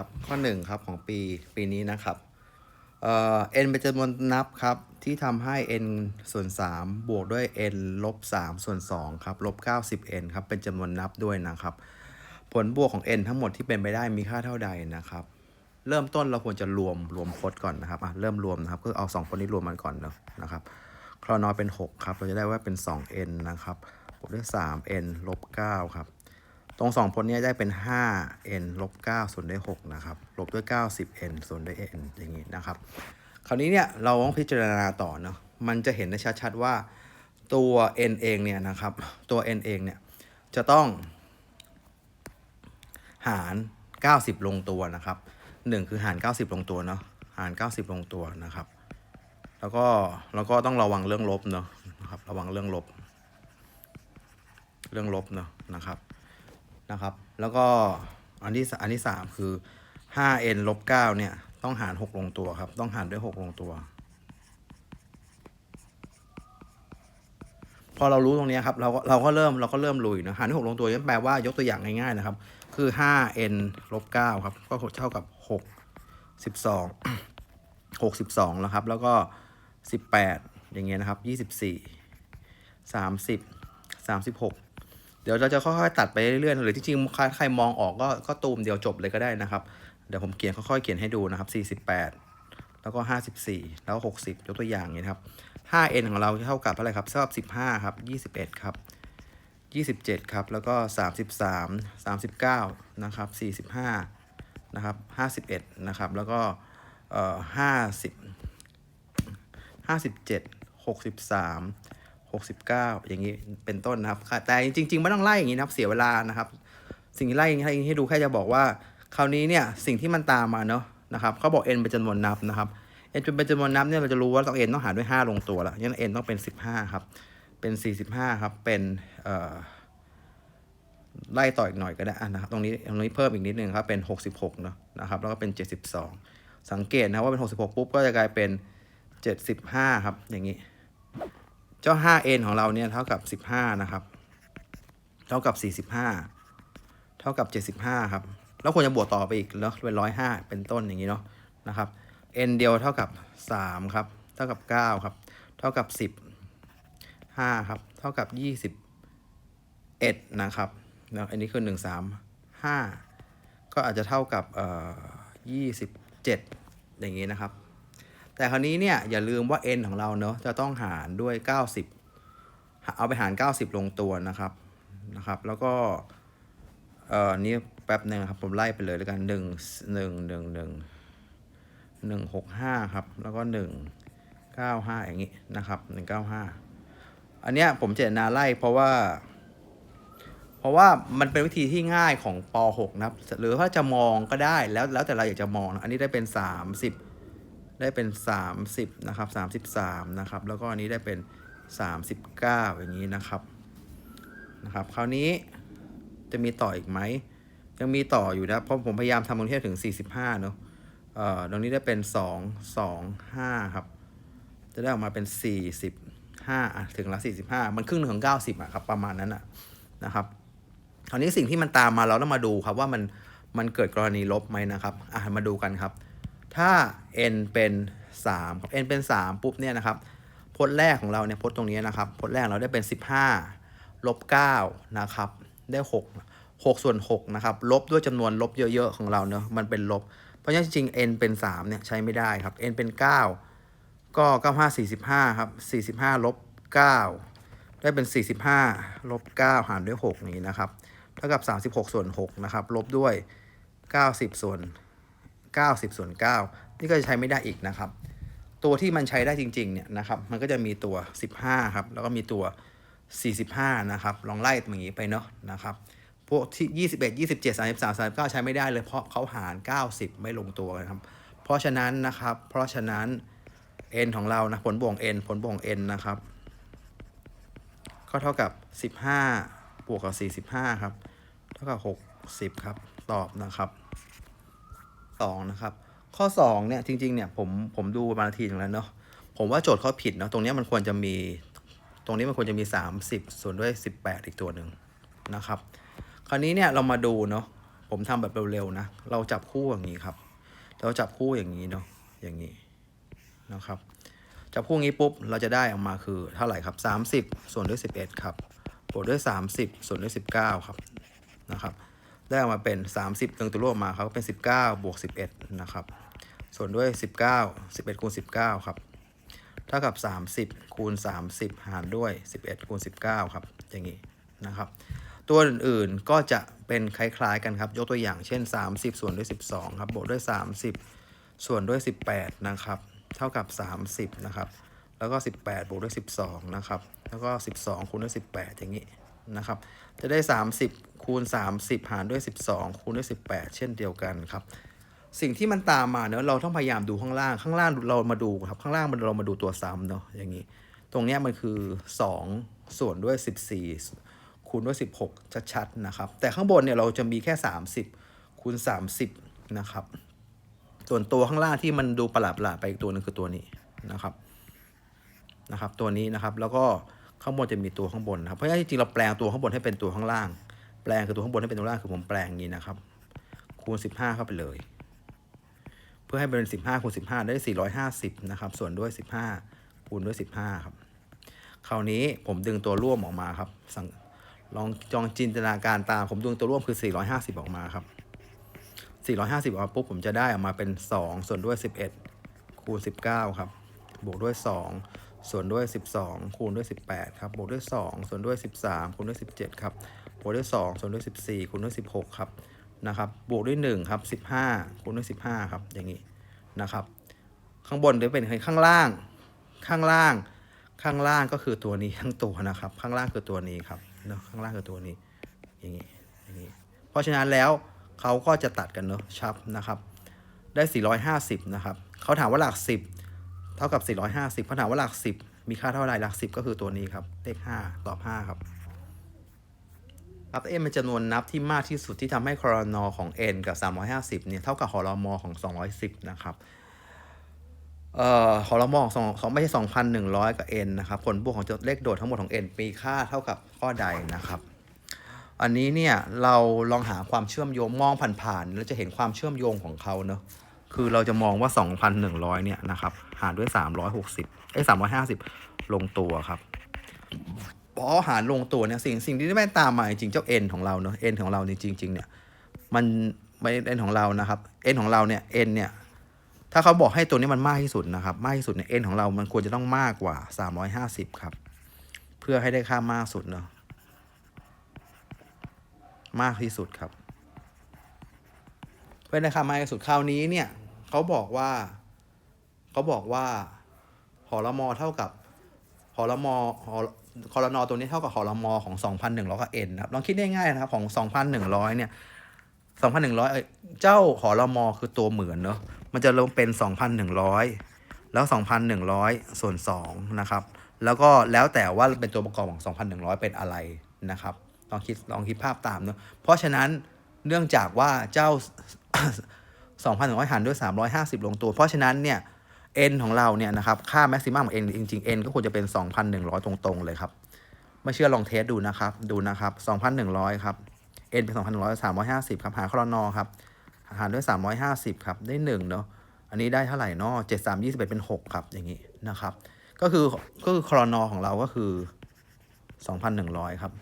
ครับข้อหนึ่งครับของปีปีนี้นะครับเอ่อ n เป็นจำนวนนับครับที่ทำให้ n ส่วน 3 บวกด้วย n ลบ3ส่วน2ครับลบ 90n ครับเป็นจำนวนนับด้วยนะครับ ผลบวกของ n ทั้งหมดที่เป็นไปได้มีค่าเท่าใดนะครับ เริ่มต้นเราควรจะรวมรวมพจน์ก่อนนะครับอะเริ่มรวมนะครับก็เอา 2 คนนี้รวมมันก่อนเนะนะครับคลอนอเป็น 6 ครับ เราจะได้ว่าเป็น 2n นะครับบวกด้วย 3n ลบ9ครับ ตรง 2 พจน์นี้ได้เป็น 5n ลบ9ส่วนด้วย6นะครับ ลบด้วย 90n ส่วนด้วย n อย่างนี้นะครับ คราวนี้เนี่ยเราต้องพิจารณาต่อเนาะ มันจะเห็นได้ชัดๆว่าตัว n เองเนี่ยนะครับ ตัว n เองเนี่ยจะต้องหาร 90 ลงตัวนะครับ 1 คือหาร 90 ลงตัวเนาะ หาร 90 ลงตัวนะครับ แล้วก็แล้วก็ต้องระวังเรื่องลบเนาะนะครับ ระวังเรื่องลบ เรื่องลบเนาะนะครับ นะครับ แล้วก็อันที่สอันที่สามคือ 5n ลบ9เนี่ย ต้องหาร 6 ลงตัวครับ ต้องหารด้วย 6 ลงตัว พอเรารู้ตรงนี้ครับ เราก็เราก็เริ่มเราก็เริ่มลุยนะหารด้วย 6 ลงตัวนั่นแปลว่ายกตัวอย่างง่ายๆนะครับ คือ 5n ลบ9ครับ ก็เท่ากับ 6 12 62 แล้วครับ แล้วก็ 18 อย่างเงี้ยนะครับ 24 30 36 ดี๋ยวเราจะค่อยๆตัดไปเรื่อยๆหรือจริงๆใครมองออกก็ก็ตูมเดียวจบเลยก็ได้นะครับ เดี๋ยวผมเขียนค่อยๆเขียนให้ดูนะครับ 48 แล้วก็ 54 แล้วก็60 ยกตัวอย่างอย่างนี้นะครับ 5n ของเราเท่ากับอะไรครับเท่ากับ15 ครับ 21 ครับ 27 ครับ แล้วก็ 33 39 นะครับ 45 นะครับ 51 นะครับ แล้วก็เอ่อ50 57 63 69 อย่างนี้เป็นต้นนะครับ แต่จริงๆไม่ต้องไล่อย่างนี้นะครับเสียเวลานะครับ สิ่งที่ไล่ให้ให้ดูแค่จะบอกว่า คราวนี้เนี่ยสิ่งที่มันตามมาเนาะนะครับเขาบอก n เป็นจำนวนนับนะครับ n เป็นจำนวนนับเนี่ยเราจะรู้ว่าต้อง n ต้องหารด้วย 5 ลงตัวแล้วงั้น n ต้องเป็น 15 ครับ เป็น 45 ครับ เป็นเอ่อไล่ต่ออีกหน่อยก็ได้นะครับตรงนี้ตรงนี้เพิ่มอีกนิดนึงครับเป็น 66เนาะนะครับแล้วก็เป็น 72 สังเกตนะว่าเป็น 66 ปุ๊บก็จะกลายเป็น 75 ครับอย่างนี้ เจ้า 5n ของเราเนี่ยเท่ากับ 15 นะครับ เท่ากับ 45 เท่ากับ 75 ครับ แล้วควรจะบวกต่อไปอีกเนาะเป็น 105 เป็นต้นอย่างนี้เนาะนะครับ n เดียวเท่ากับ 3 ครับ เท่ากับ 9 ครับ เท่ากับ 10 5 ครับ เท่ากับ 21 นะครับนะอันนี้คือ 1 3 5 ก็อาจจะเท่ากับเอ่อ27 อย่างนี้นะครับ แต่คราวนี้เนี่ยอย่าลืมว่า n ของเราเนาะจะต้องหารด้วย 90 เอาไปหาร 90 ลงตัวนะครับนะครับ แล้วก็เอ่อนี่แป๊บหนึ่งครับผมไล่ไปเลยแล้วกัน1 1 1 1 1 6 5ครับ แล้วก็1 9 5อย่างนี้นะครับ195อันเนี้ยผมเจตนาไล่เพราะว่า เพราะว่ามันเป็นวิธีที่ง่ายของป .6 นะครับ หรือถ้าจะมองก็ได้แล้วแล้วแต่เราอยากจะมองนะอันนี้ได้เป็น30 ได้เป็น 30นะครับ33นะครับ แล้วก็อันนี้ได้เป็น 39 อย่างนี้นะครับนะครับ คราวนี้จะมีต่ออีกไหม ยังมีต่ออยู่นะเพราะผมพยายามทำตรงนี้ถึง 45เนอะเอ่อตรงนี้ได้เป็น 2 2 5ครับ จะได้ออกมาเป็น 45อะถึงละ45 มันครึ่งหนึ่งของ 90อะครับประมาณนั้นอะนะครับคราวนี้สิ่งที่มันตามมาเราต้องมาดูครับว่ามันมันเกิดกรณีลบไหมนะครับอะมาดูกันครับ ถ้า n เป็น3ครับ n เป็น 3 ปุ๊บเนี่ยนะครับพจน์แรกของเราเนี่ยพจน์ตรงนี้นะครับพจน์แรกเราได้เป็น 15ลบ9นะครับได้ 6 6 ส่วน6นะครับลบด้วยจำนวนลบเยอะๆของเราเนอะมันเป็นลบ เพราะฉะนั้นจริงๆ n เป็น3เนี่ยใช้ไม่ได้ครับ n เป็น 9 ก็ 95 45ครับ45ลบ9ได้เป็น 45ลบ9หารด้วย 6 นี้นะครับเท่ากับ 36 ส่วน6นะครับลบด้วย 90 ส่วน 90ส่วน9นี่ก็จะใช้ไม่ได้อีกนะครับ ตัวที่มันใช้ได้จริงๆเนี่ยนะครับมันก็จะมีตัว 15ครับแล้วก็มีตัว 45นะครับลองไล่อย่างนี้ไปเนาะนะครับพวกที่ 21 27 33 39 ใช้ไม่ได้เลยเพราะเขาหาร 90 ไม่ลงตัวนะครับ เพราะฉะนั้นนะครับ เพราะฉะนั้น n ของเรานะผลบวก n ผลบวก n นะครับ ก็เท่ากับ 15 บวกกับ 45 ครับ เท่ากับ 60 ครับ ตอบนะครับ 2นะครับข้อ2เนี่ยจริงๆเนี่ยผมผมดูมานาทีหนึงแล้วเนาะผมว่าโจทย์เขาผิดเนาะตรงนี้มันควรจะมี ตรงนี้มันควรจะมี 30 ส่วนด้วย 18 อีกตัวหนึ่งนะครับ คราวนี้เนี่ยเรามาดูเนาะผมทำแบบเร็วๆนะเราจับคู่อย่างนี้ครับ เราจับคู่อย่างนี้เนาะอย่างนี้นะครับจับคู่งี้ปุ๊บเราจะได้ออกมาคือเท่าไหร่ครับ 30 ส่วนด้วย 11 ครับบวกด้วย 30 ส่วนด้วย 19 ครับนะครับ ได้ออกมาเป็น 30ตึงตัวรวมมาครับก็เป็น 19บวก11 นะครับ ส่วนด้วย 19 11คูณ19 ครับ เท่ากับ 30คูณ30 หารด้วย 11คูณ19 ครับ อย่างนี้นะครับ ตัวอื่นๆก็จะเป็นคล้ายๆกันครับ ยกตัวอย่างเช่น 30 ส่วนด้วย 12 ครับ บวกด้วย 30 ส่วนด้วย 18 นะครับ เท่ากับ 30 นะครับ แล้วก็ 18 บวกด้วย 12 นะครับ แล้วก็ 12คูณด้วย 18 อย่างนี้ นะครับ จะได้ 30 คูณ 30 หารด้วย 12 คูณด้วย 18 เช่นเดียวกันครับ สิ่งที่มันตามมาเนอะเราต้องพยายามดูข้างล่าง ข้างล่างเรามาดูครับ ข้างล่างมันเรามาดูตัวซ้ำเนาะ อย่างนี้ ตรงนี้มันคือ 2 ส่วนด้วย 14 คูณด้วย 16 ชัดๆ นะครับ แต่ข้างบนเนี่ยเราจะมีแค่ 30 คูณ 30 นะครับ ส่วนตัวข้างล่างที่มันดูประหลาดๆไปอีกตัวหนึงคือตัวนี้นะครับ นะครับ ตัวนี้นะครับ แล้วก็ ข้างบนจะมีตัวข้างบนนะครับ เพราะฉะนั้นจริงเราแปลงตัวข้างบนให้เป็นตัวข้างล่าง แปลงคือตัวข้างบนให้เป็นตัวล่างคือผมแปลงอย่างนี้นะครับ คูณ 15 เข้าไปเลย เพื่อให้เป็น 15 คูณ 15 ได้ 450 นะครับ ส่วนด้วย 15 คูณด้วย 15 ครับ คราวนี้ผมดึงตัวร่วมออกมาครับสังลองจองจินตนาการตาม ผมดึงตัวร่วมคือ 450 ออกมาครับ 450 ออกมาปุ๊บผมจะได้ออกมาเป็น 2 ส่วนด้วย 11 คูณ 19 ครับ บวกด้วย 2 ส่วนด้วย 12 คูณด้วย 18 ครับ บวกด้วย 2 ส่วนด้วย 13 คูณด้วย 17 ครับ บวกด้วย 2 ส่วนด้วย 14 คูณด้วย 16 ครับ นะครับ บวกด้วย 1 ครับ 15 คูณด้วย 15 ครับ อย่างนี้นะครับ ข้างบนจะเป็นข้างล่าง ข้างล่าง ข้างล่างก็คือตัวนี้ทั้งตัวนะครับ ข้างล่างคือตัวนี้ครับเนาะ ข้างล่างคือตัวนี้ อย่างนี้ อย่างนี้ เพราะฉะนั้นแล้วเขาก็จะตัดกันเนาะชับนะครับ ได้ 450 นะครับ เขาถามว่าหลัก 10 เท่ากับ 450เขาถามว่าหลัก 10 มีค่าเท่าไรหลัก 10 ก็คือตัวนี้ครับ เลข 5 ตอบ 5 ครับรับ n เป็นจำนวนนับที่มากที่สุดที่ทำให้คอรนอของ n กับ 350เนี่ยเท่ากับหอรมอของ 210 นะครับเอ่อหอรมอของสองสองไม่ใช่2,100 กับ n นะครับผลบวกของเลขโดดทั้งหมดของ n มีค่าเท่ากับข้อใดนะครับอันนี้เนี่ยเราลองหาความเชื่อมโยงมองผ่านๆเราจะเห็นความเชื่อมโยงของเขาเนอะ คือเราจะมองว่า 2,100 เนี่ยนะครับ หารด้วย 360เอ้ย350 ลงตัวครับพอหารลงตัวเนี่ยสิ่งสิ่งที่ได้ตามมาจริงเจ้า n ของเราเนอะ n ของเราเนี่ยจริง ๆ เนี่ย มันไม่ n ของเรานะครับ n ของเราเนี่ย n เนี่ย ถ้าเขาบอกให้ตัวนี้มันมากที่สุดนะครับ มากที่สุดเนี่ย n ของเรามันควรจะต้องมากกว่า 350 ครับ เพื่อให้ได้ค่ามากสุดเนอะมากที่สุดครับ เพื่อนในคำมากที่สุดคราวนี้เนี่ยเขาบอกว่าเขาบอกว่าหอรมอเท่ากับหอรมอหอคอรนอตัวนี้เท่ากับหอรมอของ 2,100กับ n นะครับลองคิดได้ง่ายนะครับของ 2,100 เนี่ย 2,100เอ้ยเจ้าหอรมอคือตัวเหมือนเนอะมันจะลงเป็น 2,100 แล้ว 2,100 ส่วน2นะครับ แล้วก็แล้วแต่ว่าเป็นตัวประกอบของ 2,100 เป็นอะไรนะครับลองคิดลองคิดภาพตามเนอะเพราะฉะนั้นเนื่องจากว่าเจ้า 2,100 หารด้วย 350 ลงตัว เพราะฉะนั้นเนี่ย n ของเราเนี่ยนะครับ ค่า maximum ของ n จริงๆ n ก็ควรจะเป็น 2,100 ตรงๆ เลยครับ ไม่เชื่อลองเทสดูนะครับ ดูนะครับ 2,100 ครับ n เป็น 2,100 350 ครับ หาคอนอครับ หารด้วย 350 ครับ ได้1เนาะ อันนี้ได้เท่าไหร่เนาะ7 3 21 เป็น 6 ครับ อย่างนี้นะครับ ก็คือ ก็คือคอนอของเราก็คือ 2,100 ครับ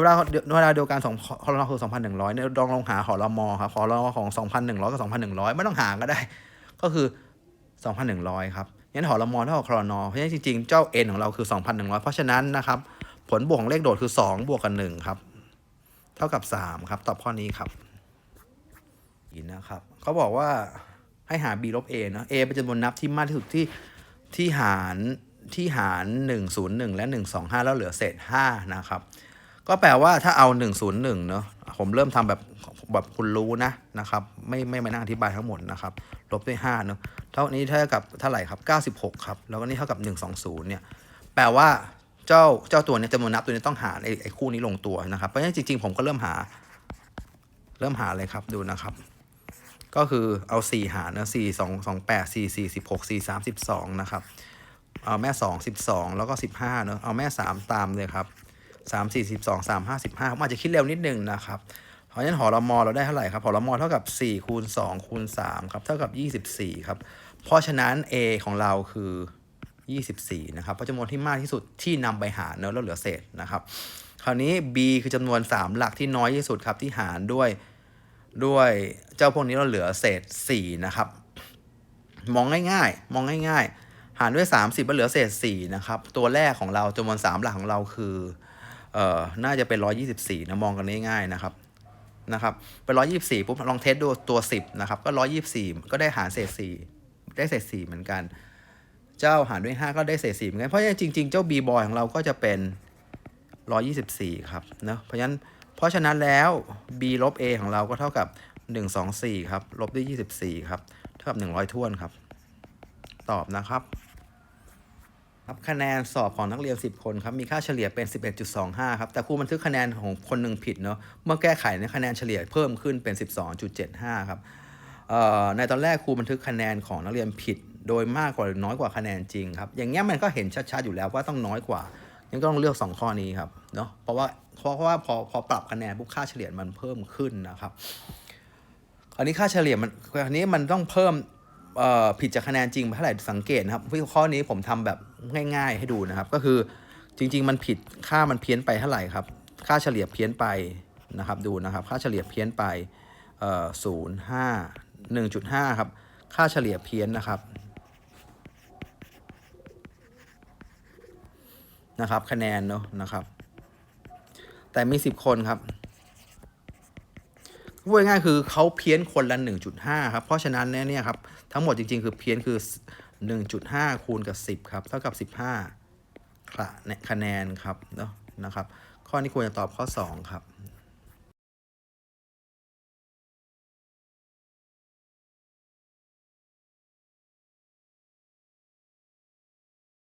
เวลาเวลาเดียวกันสองคอรนอคือ2,100เนี่ยลองลองหาหอรมอครับหอรมอของ2,100กับ2,100ไม่ต้องหาก็ได้ ก็คือ2,100ครับงั้นหอรมอเท่ากับคอรนอเพราะฉะนั้นจริงๆ เจ้า n ของเราคือ2,100เพราะฉะนั้นนะครับผลบวกของเลขโดดคือ2บวกกับ1ครับเท่ากับ3ครับ ตอบข้อนี้ครับอีกนะครับเขาบอกว่าให้หา b ลบ a เนอะ a เป็นจำนวนนับที่มากที่สุดที่ที่หารที่หาร 101 และ 125 แล้วเหลือเศษ5นะครับ ก็แปลว่าถ้าเอา 101 เนอะผมเริ่มทำแบบแบบคุณรู้นะนะครับ ไม่ไม่มานั่งอธิบายทั้งหมดนะครับลบด้วย5เนอะเท่านี้เท่ากับเท่าไหร่ครับ 96 ครับ แล้วก็นี่เท่ากับ 120 เนี่ยแปลว่าเจ้าเจ้าตัวเนี้จำนวนนับตัวนี้ต้องหารไอ้ไอ้คู่นี้ลงตัวนะครับเพราะฉะนั้นจริงๆ ผมก็เริ่มหา เริ่มหาเลยครับดูนะครับ ก็คือเอา 4 หารนะ4 2 2 8 4 4 16 4 3 12 นะครับ เอาแม่ 2 12 แล้วก็ 15เนอะเอาแม่ 3 ตามเลยครับ 3 4 12 3 5 15ผมอาจจะคิดเร็วนิดนึงนะครับ เพราะฉะนั้นหอรมอเราได้เท่าไหร่ครับหอรมอเท่ากับ4คูณ2คูณ3ครับเท่ากับ24ครับเพราะฉะนั้น A ของเราคือ24นะครับเพราะจำนวนที่มากที่สุดที่นำไปหารเนอะแล้วเหลือเศษนะครับ คราวนี้ B คือจำนวน3หลักที่น้อยที่สุดครับที่หารด้วยด้วยเจ้าพวกนี้เราเหลือเศษ4นะครับมองง่ายๆ มองง่ายๆ หารด้วย 30แล้วเหลือเศษ4นะครับ ตัวแรกของเราจำนวน3หลักของเราคือ เอ่อน่าจะเป็น 124นะมองกันง่ายๆนะครับนะครับเป็น124ปุ๊บลองเทสดูตัว 10นะครับก็ 124 ก็ได้หารเศษ 4 ได้เศษ 4 เหมือนกัน เจ้าหารด้วย 5 ก็ได้เศษ 4 เหมือนกัน เพราะฉะนั้นจริงๆ เจ้า b boy ของเราก็จะเป็น 124 ครับเนะเพราะฉะนั้นเพราะฉะนั้นแล้ว b ลบ a ของเราก็เท่ากับ 124 ครับ ลบด้วย 24 ครับ เท่ากับ 100 ท้วนครับ ตอบนะครับ ครับคะแนนสอบของนักเรียน 10 คนครับมีค่าเฉลี่ยเป็น 11.25 ครับแต่ครูบันทึกคะแนนของคนหนึ่งผิดเนาะเมื่อแก้ไขเนี่ยคะแนนเฉลี่ยเพิ่มขึ้นเป็น 12.75 ครับเอ่อในตอนแรกครูบันทึกคะแนนของนักเรียนผิด โดยมากกว่าหรือน้อยกว่าคะแนนจริงครับอย่างเงี้ยมันก็เห็นชัดๆอยู่แล้วว่าต้องน้อยกว่ายังก็ต้องเลือก 2 ข้อนี้ครับเนาะเพราะว่าเพราะว่าพอพอปรับคะแนนปุ๊บค่าเฉลี่ยมันเพิ่มขึ้นนะครับอันนี้ค่าเฉลี่ยมันอันนี้มันต้องเพิ่มผิดจากคะแนนจริงเท่าไหร่สังเกตนะครับวิข้อนี้ผมทำแบบ ง่าย ๆ ให้ดูนะครับ ก็คือจริง ๆ มันผิดค่ามันเพี้ยนไปเท่าไหร่ครับ ค่าเฉลี่ยเพี้ยนไปนะครับดูนะครับ ค่าเฉลี่ยเพี้ยนไปเอ่อศูนย์ห้าหนึ่งจุดห้าครับ ค่าเฉลี่ยเพี้ยนนะครับนะครับ คะแนนเนาะนะครับ แต่มีสิบคนครับพูดง่ายๆคือเขาเพี้ยนคนละ1.5 ครับ เพราะฉะนั้นเนี่ยครับทั้งหมดจริงๆ คือเพี้ยนคือ 1.5 คูณกับ 10 ครับ เท่ากับ 15คะแนนครับเนาะนะครับ ข้อนี้ควรจะตอบข้อ 2 ครับ